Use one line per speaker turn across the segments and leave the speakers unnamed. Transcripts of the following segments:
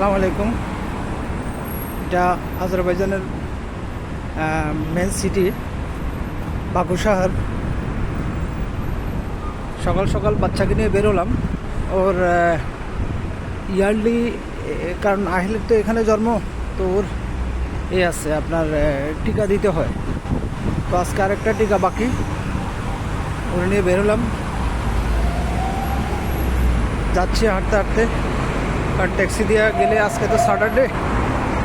আসসালামু আলাইকুম। এটা আজারবাইজানের মেন সিটি বাকু শহর। সকাল সকাল বাচ্চাকে নিয়ে বেরোলাম। ওর ইয়ারলি কারণ আহিলের তো এখানে জন্ম, তো ওর এ আছে, আপনার টিকা দিতে হয়। তো আজকে আরেকটা টিকা বাকি। ওর নিয়ে বেরোলাম। যাচ্ছি হাঁটতে হাঁটতে। আর ট্যাক্সি দিয়ে গেলে আজকে তো স্যাটারডে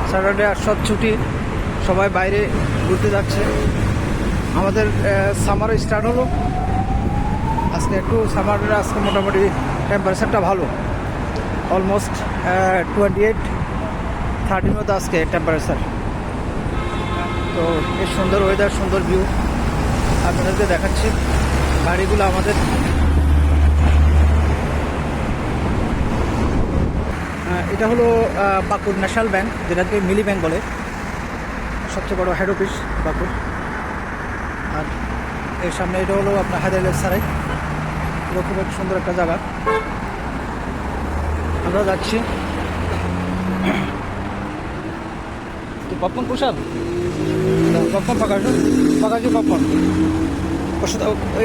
স্যাটারডে আর সব ছুটি, সবাই বাইরে ঘুরতে যাচ্ছে। আমাদের সামার স্টার্ট হলো। আজকে একটু সামারের আজকে মোটামুটি টেম্পারেচারটা ভালো। অলমোস্ট টোয়েন্টি এইট থার্টির মতো আজকে টেম্পারেচার তো বেশ সুন্দর ওয়েদার সুন্দর ভিউ আপনাদেরকে দেখাচ্ছি। গাড়িগুলো আমাদের। এটা হলো বাঁকুড় ন্যাশনাল ব্যাংক, যেটাকে মিলি ব্যাংক বলে। সবচেয়ে বড় হেড অফিস বাঁকুড়। আর এর সামনে এটা হলো আপনার হায়দ্রাবাদ সারাই। এটা খুব একটা সুন্দর একটা জায়গা। আমরা যাচ্ছি। তো পপকর্ন কুশাল পপকর্ন পাকাশো পাকাশো পপকর্ন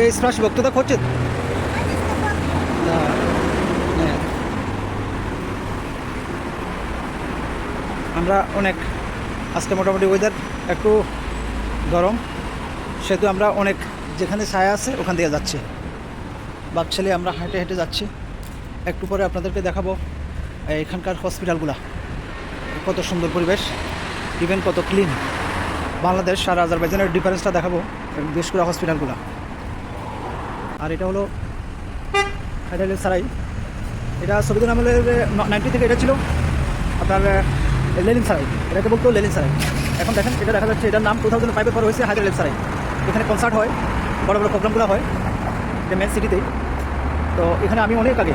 এই স্প্রাশ বক্তৃতা করছে হ্যাঁ আমরা অনেক, আজকে মোটামুটি ওয়েদার একটু গরম, সেহেতু আমরা অনেক যেখানে ছায়া আছে ওখান থেকে যাচ্ছি। বাকশালে আমরা হেঁটে হেঁটে যাচ্ছি। একটু পরে আপনাদেরকে দেখাবো এখানকার হসপিটালগুলা কত সুন্দর পরিবেশ ইভেন কত ক্লিন বাংলাদেশ আর আজারবাইজানের ডিফারেন্সটা দেখাবো বিশেষ করে হসপিটালগুলা আর এটা হলো সারাই এটা সবিদিন আমলের নাইনটি থেকে এটা ছিল। আপনার লেলিন সারাই। এটাকে বলতো লেলিন সারাই। এখন দেখেন, এটা দেখা যাচ্ছে এটার নাম টু থাউজেন্ড ফাইভে পর হয়েছে হাইড্রেল সারাই। এখানে কনসার্ট হয়, বড় বড় প্রোগ্রামগুলো হয়, এটা মেন সিটিতেই তো এখানে আমি অনেক আগে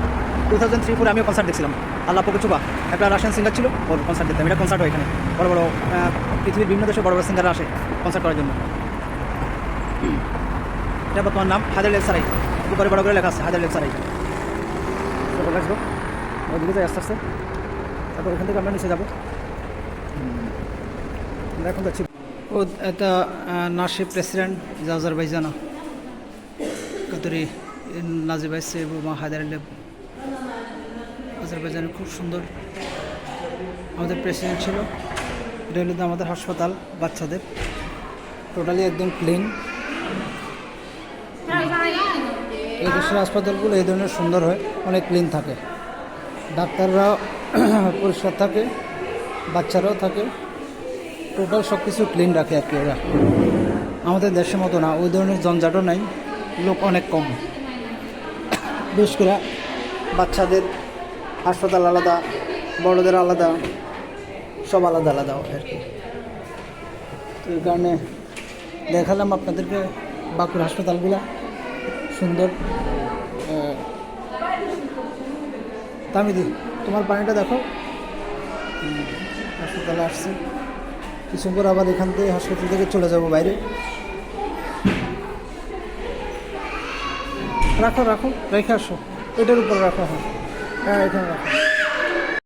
টু থাউজেন্ড থ্রি ফোরে আমিও কনসার্ট দেখছিলাম। আল্লাহ পকুচুবা একটা রাশিয়ান সিঙ্গার ছিল, ওর কনসার্ট দেখতাম। এটা কনসার্ট হয় এখানে। বড় বড় পৃথিবীর বিভিন্ন দেশে বড় বড় সিঙ্গাররা আসে কনসার্ট করার জন্য। এটা বর্তমান নাম? হাজার সারাই। উপরে বড় করে লেখা আছে হাজার সারাই। তারপর আসব। ওদিকে যাই আস্তে আস্তে। তারপর ওখান থেকে আমরা নিচে যাব। আমরা এখন যাচ্ছি ও এটা নাসিব প্রেসিডেন্ট আজারবাইজানা который называется его Махадарлеб আজারবাইজানের খুব সুন্দর আমাদের প্রেসিডেন্ট ছিল এটা হলো আমাদের হাসপাতাল বাচ্চাদের টোটালি একদম ক্লিন এই দেশের হাসপাতালগুলো এই ধরনের সুন্দর হয় অনেক ক্লিন থাকে ডাক্তাররা পরিষ্কার থাকে বাচ্চারাও থাকে। টোটাল সব কিছু ক্লিন রাখে আর কি ওরা। আমাদের দেশের মতো না, ওই ধরনের জঞ্জাটও নাই, লোক অনেক কম। বিশেষ করে বাচ্চাদের হাসপাতাল আলাদা, বড়দের আলাদা, সব আলাদা আলাদা আর কি। তো এই কারণে দেখালাম আপনাদেরকে বাঁকুড় হাসপাতালগুলা, সুন্দর। তামিদি, তোমার পানিটা দেখো। হাসপাতালে আসছি। কিছু পর আবার এখান থেকে হাসপাতাল থেকে চলে যাব বাইরে। রাখো রাখো, রেখে আসো। এটার উপর রাখো হ্যাঁ হ্যাঁ এখানে রাখো।